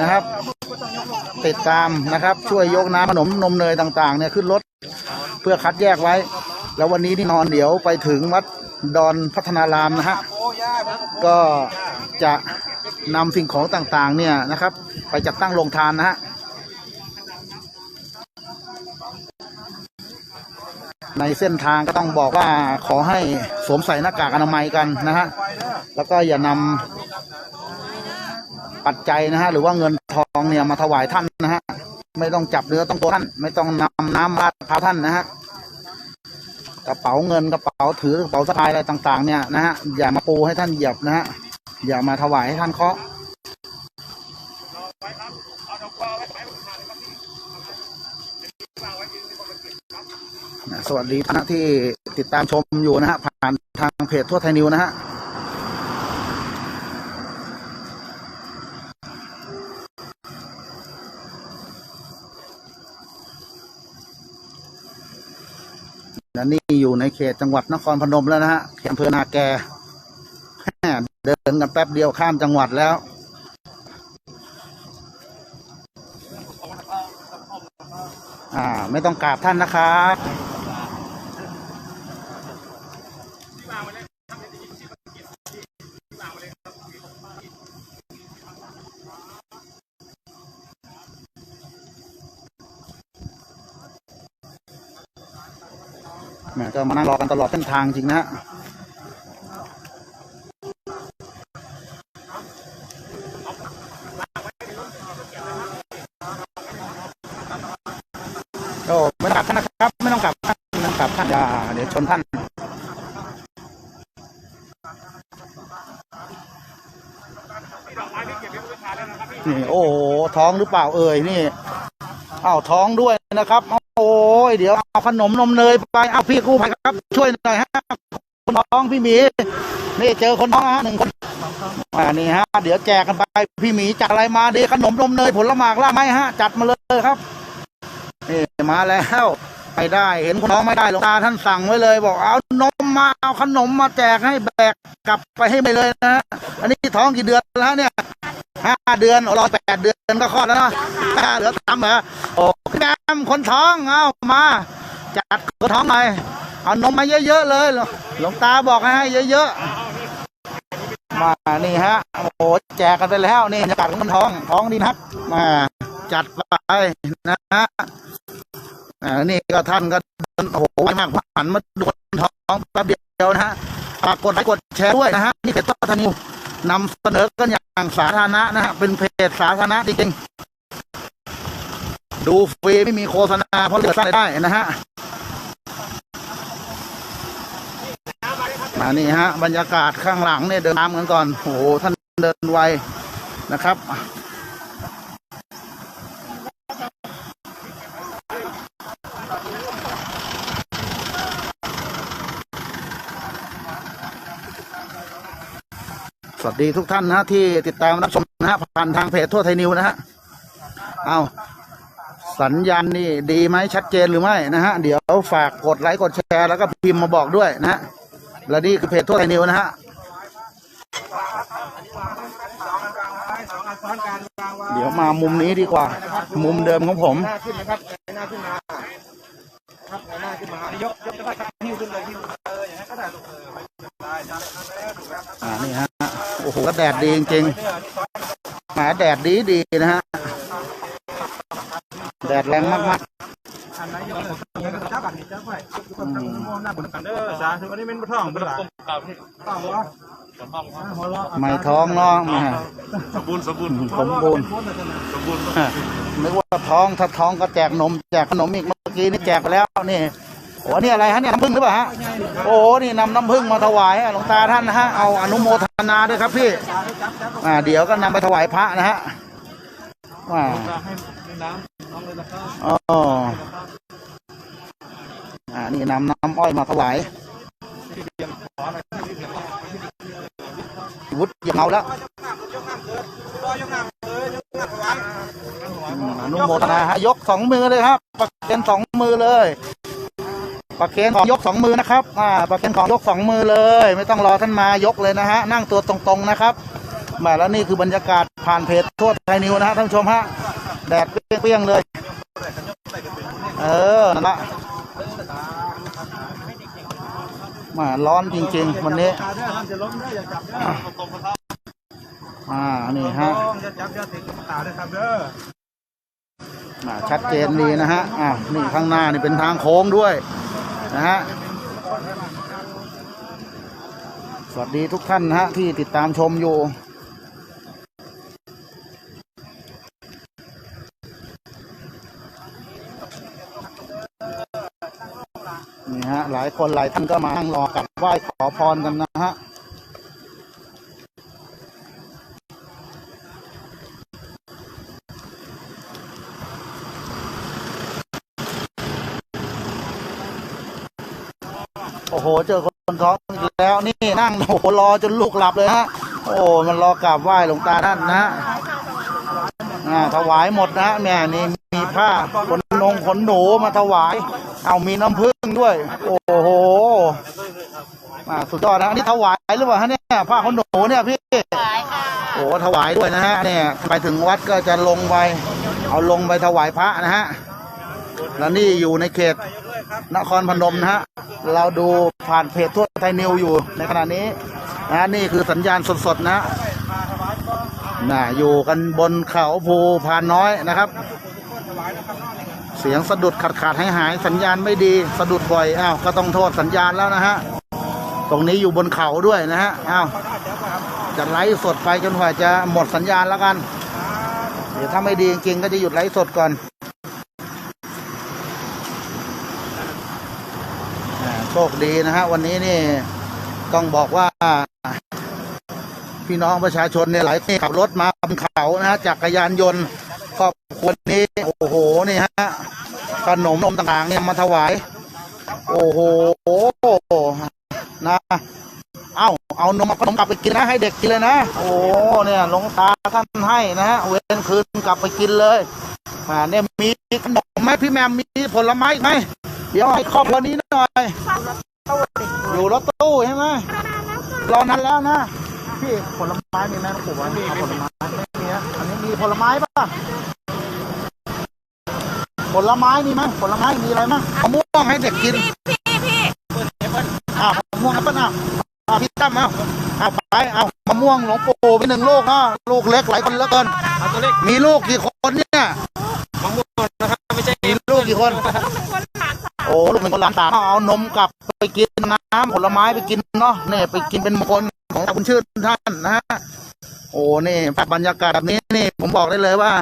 นะครับ ติดตามนะครับ ช่วยยกน้ำขนมนมเนยต่าง ๆ เนี่ยขึ้นรถเพื่อคัดแยกไว้ แล้ววันนี้ที่นอนเดี๋ยวไปถึงวัดดอนพัฒนารามนะฮะก็จะนำสิ่งของต่างๆ เนี่ยนะครับ ไปจัดตั้งโรงทานนะฮะในเส้นทางก็ต้องบอกว่าขอให้สวมใส่หน้ากากอนามัยกันนะฮะ แล้วก็อย่านำ ปัจจัยนะฮะหรือว่าเงินทองเนี่ยมาถวายท่านนะฮะไม่ต้องจับเนื้อต้องตัวท่าน ไม่ต้องนำน้ำราดเท้าท่านนะฮะกระเป๋าเงินกระเป๋าถือกระเป๋าสะพายอะไรต่าง ๆ เนี่ยนะฮะอย่ามาปูให้ท่านเหยียบนะฮะอย่ามาถวายให้ท่านเคาะนะสวัสดีท่านที่ติดตามชมอยู่นะฮะผ่านทางเพจทั่วไทยนิวนะฮะ และนี่อยู่ในเขตจังหวัดนครพนมแล้วนะฮะเขตอำเภอนาแก่เดินกันแป๊บเดียวข้ามจังหวัดแล้วอ่าไม่ต้องกราบท่านนะครับ ม่ก็มานั่งรอกันตลอดเส้นทางจริงนะโอ้ไม่ต้องกลับท่านนะครับ ไม่ต้องกลับท่านไม่ต้องกลับท่านอย่าเดี๋ยวชนท่านนี่โอ้ท้องหรือเปล่าเอ่ยนี่อ้าวท้องด้วยนะครับ ยเดี๋ยวเอาขนมนมเนยไปเอาพี่กู้ภัยครับ ช่วยหน่อยฮะคนท้องพี่หมีนี่เจอคนท้องฮะหนึ่งคนอ่านี่ฮะ เดี๋ยวแจกกันไปพี่หมีจัดอะไรมาดีขนมนมเนยผลหมากล่าไม้ฮะ จัดมาเลยครับนี่มาแล้วไม่ได้เห็นคนท้องไม่ได้หลวงตาท่านสั่งไว้เลย บอกเอานมมาเอาขนมมาแจกให้แบกกลับไปให้ไปเลยนะ อันนี้ท้องกี่เดือนแล้วเนี่ยห้าเดือนรอแปดเดือนก็คลอดแล้วนะเหลือสามเหรอโอ้พี่แคนท้องเอามาจัดคนท้องหน่อยเอานมมาเยอะๆเลยหลวงตาบอกให้เยอะๆมานี่ฮะโอ้โหแจกกันไปแล้วนี่บรรยากาศของคนท้องท้องดีนักมาจัดไปนะฮะนี่ก็ท่านก็โอ้โหไวมากหันมาดูคนท้องแป๊บเดียวนะฮะฝากกดไลค์กดแชร์ด้วยนะฮะนี่เพจต้นทานิวนำเสนอกันอย่างสาธารณะนะฮะเป็นเพจสาธารณะจริง ดูฟรีไม่มีโฆษณาเพราะเหลือสร้างรายได้นะฮะมานี่ฮะ บรรยากาศข้างหลังเนี่ยเดินตามกันก่อนโอ้โหท่านเดินไวนะครับสวัสดีทุกท่านนะที่ติดตามรับชมนะฮะผ่านทางเพจทั่วไทยนิวนะฮะ เอา สัญญาณนี่ดีไหมชัดเจนหรือไม่นะฮะ เดี๋ยวฝากกดไลค์กดแชร์แล้วก็พิมพ์มาบอกด้วยนะฮะ และนี่คือเพจทั่วไทยนิวนะฮะ เดี๋ยวมามุมนี้ดีกว่า มุมเดิมของผม หน้าขึ้นนะครับหน้าขึ้นมาครับหน้าขึ้นมายกยกแล้วก็หิ้วขึ้นเลยหิ้วเอออย่างนั้นก็ได้ลูกเออได้ได้อ่านี่ฮะโอ้โหแดดดีจริงๆแหมแดดดีดีนะฮะ แดดแรงมากอันไหนยกเลยจับกันจับไว้ทุกคนตั้งมองหน้าบนกันเด้อสาธุอันนี้เป็นบ่ท้องเป็นหลังท้องวะหัวเราะๆไม่ท้องเนาะแหมสมบูรณ์สมบูรณ์สมบูรณ์สมบูรณ์นึกว่าท้องถ้าท้องก็แจกนมแจกขนมอีกเมื่อกี้นี่แจกไปแล้วนี่โอ้นี่อะไรฮะเนี่ยน้ำผึ้งหรือเปล่าฮะโอ้นี่นำน้ำผึ้งมาถวายหลวงตาท่านนะฮะเอาอนุโมทนาด้วยครับพี่อ่าเดี๋ยวก็นำไปถวายพระนะฮะว่าให้น้ำน้ อ๋ออ่านี่นำน้ำอ้อยมาถวายวุฒิอย่าเมาแล้วอืมอนุโมทนาฮะยกสองมือเลยครับ ประเคนสองมือเลย ประเคนของยกสองมือนะครับ อ่า ประเคนของยกสองมือเลย ไม่ต้องรอท่านมายกเลยนะฮะ นั่งตัวตรงๆนะครับแหมาแล้วนี่คือบรรยากาศผ่านเพจทั่วไทยนิวนะฮะท่านผู้ชมฮะ แดดเปรี้ยงๆเลย เออนั่นละมาร้อนจริงๆ วันนี้ อ่า นี่ฮะอย่าจับอย่าติดตาเด้อครับเด้ออ่าชัดเจนดีนะฮะ อ่านี่ข้างหน้านี่เป็นทางโค้งด้วย นะฮะ สวัสดีทุกท่านนะฮะที่ติดตามชมอยู่ ฮะหลายคนหลายท่านก็มานั่งรอกราบไหว้ขอพรกันนะฮะโอ้โห เจอคนท้องอีกแล้วนี่นั่งโอ้โหรอจนลูกหลับเลยฮะโอ้มันรอกราบไหว้หลวงตาท่านนะฮะอ่าถวายหมดนะฮะแม่นี่มีผ้าขนนงขนหนูมาถวาย เอามีน้ำผึ้งด้วย โอ้โหอ่าสุดยอดนะอันนี่ถวายหรือเปล่าฮะเนี่ยผ้าขนหนูเนี่ยพี่ขายค่ะโอ้ถวายด้วยนะฮะเนี่ยไปถึงวัดก็จะลงไปเอาลงไปถวายพระนะฮะแล้วนี่อยู่ในเขตนครพนมนะฮะเราดูผ่านเพจทั่วไทยนิวอยู่ในขณะนี้นะนี่คือสัญญาณสดๆนะน่ะอยู่กันบนเขาภูพานน้อยนะครับ เสียงสะดุดขาดขาดหายหายสัญญาณไม่ดีสะดุดบ่อยอ้าวก็ต้องโทษสัญญาณแล้วนะฮะตรงนี้อยู่บนเขาด้วยนะฮะอ้าวจะไลฟ์สดไปจนกว่าจะหมดสัญญาณแล้วกัน เดี๋ยวถ้าไม่ดีจริงๆก็จะหยุดไลฟ์สดก่อนโชคดีนะฮะวันนี้นี่ต้องบอกว่า พี่น้องประชาชนเนี่ยหลายคนขับรถมาบนเขานะฮะจักรยานยนต์ ครอบครัวนี้โอ้โหนี่ฮะขนมนมต่างๆเนี่ยมาถวาย โอ้โหนะเอาเอานมขนมกลับไปกินนะให้เด็กกินเลยนะโอ้เนี่ยหลวงตาท่านให้นะฮะเว้นคืนกลับไปกินเลยอ่าเนี่ยมีขนมไหมพี่แมมมีผลไม้ไหมเดี๋ยวให้ครอบครัวนี้หน่อยอยู่รถตู้ใช่ไหมรอนานแล้วนะพี่ผลไม้มีไหมน้งปู่ว่าผลไม้ไม่มีอันนี้มีผลไม้ป่ะ ลไม้มีไหมผลไม้มีอะไรมั้งมะม่วงให้เด็กกินอ่ามะม่วงแอปเปิ้ลอะอะพี่ตั้มเอาเอาไปเอามะม่วงหลวงปู่ไปหนึ่งลูกเนาะลูกเล็กหลายคนเหลือเกิน เอาตัวเล็กมีลูกกี่คนเนี่ยมะม่วงนะครับไม่ใช่มีลูกกี่คนโอ้ลูกเป็นคนหลานสามเอานมกลับไปกินน้ำผลไม้ไปกินเนาะเนี่ยไปกินเป็นมงคลของคุณชื่นท่านนะฮะโอ้นี่บรรยากาศแบบนี้นี่ผมบอกได้เลยว่า